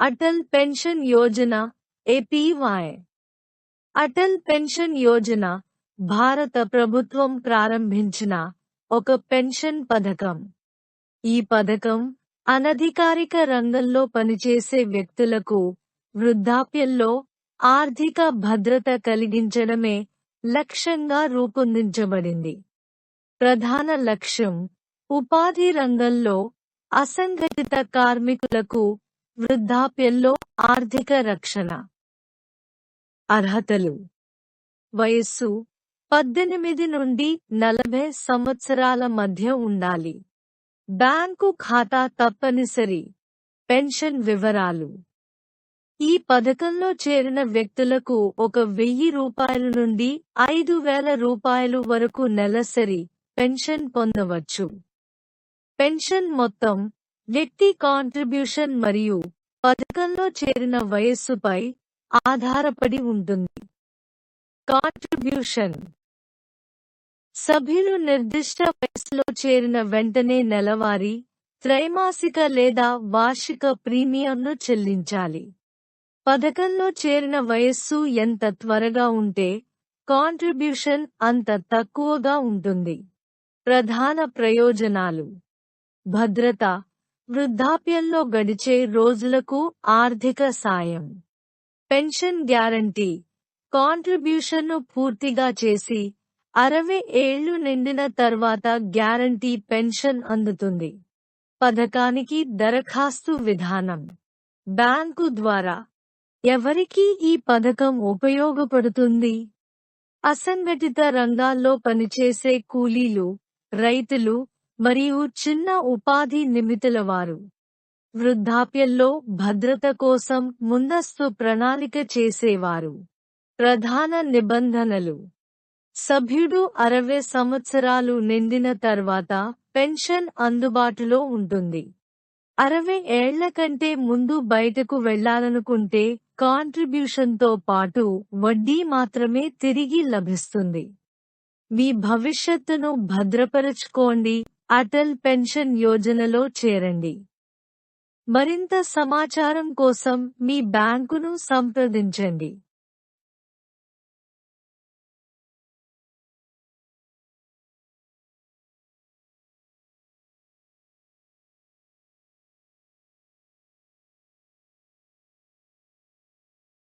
Atal pension Yojana APY. Atal pension Yojana భారత ప్రభుత్వం ప్రారంభించిన ఒక పెన్షన్ పథకం. ఈ పథకం అనధికారిక రంగంలో పనిచేసే వ్యక్తులకు వృద్ధాప్యంలో ఆర్థిక భద్రత కలిగించడమే లక్ష్యంగా రూపొందించబడింది. ప్రధాన లక్ష్యం ఉపాధి రంగంలో అసంఘటిత కార్మికులకు వృద్ధాప్యంలో ఆర్థిక రక్షణ. అర్హతలు. వయస్సు పద్దెనిమిది నుండి నలభై సంవత్సరాల మధ్య ఉండాలి. బ్యాంకు ఖాతా తప్పనిసరి. పెన్షన్ వివరాలు. ఈ పథకంలో చేరిన వ్యక్తులకు ఒక వెయ్యి రూపాయల నుండి ఐదు వేల రూపాయలు వరకు నెలసరి పెన్షన్ పొందవచ్చు. పెన్షన్ మొత్తం వ్యక్తి కాంట్రిబ్యూషన్ మరియు పథకంలో చేరిన వయస్సుపై ఆధారపడి ఉంటుంది. కాంట్రిబ్యూషన్ సభ్యులు నిర్దిష్ట వయసులో చేరిన వెంటనే నెలవారీ త్రైమాసిక లేదా వార్షిక ప్రీమియంను చెల్లించాలి. పథకంలో చేరిన వయస్సు ఎంత త్వరగా ఉంటే కాంట్రిబ్యూషన్ అంత తక్కువగా ఉంటుంది. ప్రధాన ప్రయోజనాలు. భద్రత వృద్ధాప్యంలో గడిచే రోజులకు ఆర్థిక సాయం. Pension guarantee. కాంట్రిబ్యూషన్ను పూర్తిగా చేసి అరవై ఏళ్ళు నిండిన తర్వాత గ్యారంటీ పెన్షన్ అందుతుంది. పథకానికి దరఖాస్తు విధానం. బ్యాంకు ద్వారా. ఎవరికి ఈ పథకం ఉపయోగపడుతుంది? అసంఘటిత రంగాల్లో పనిచేసే కూలీలు రైతులు మరియు చిన్న ఉపాధి నిమితుల వారు వృద్ధాప్యంలో భద్రత కోసం ముందస్తు ప్రణాళిక చేసేవారు. ప్రధాన నిబంధనలు. సభ్యుడు అరవై సంవత్సరాలు నిండిన తర్వాత పెన్షన్ అందుబాటులో ఉంటుంది. అరవై ఏళ్ళ కంటే ముందు బయటకు వెళ్ళాలనుకుంటే కాంట్రిబ్యూషన్తో పాటు వడ్డీ మాత్రమే తిరిగి లభిస్తుంది. మీ భవిష్యత్తును భద్రపరచుకోండి. అటల్ పెన్షన్ యోజనలో చేరండి. మరింత సమాచారం కోసం మీ బ్యాంకును సంప్రదించండి.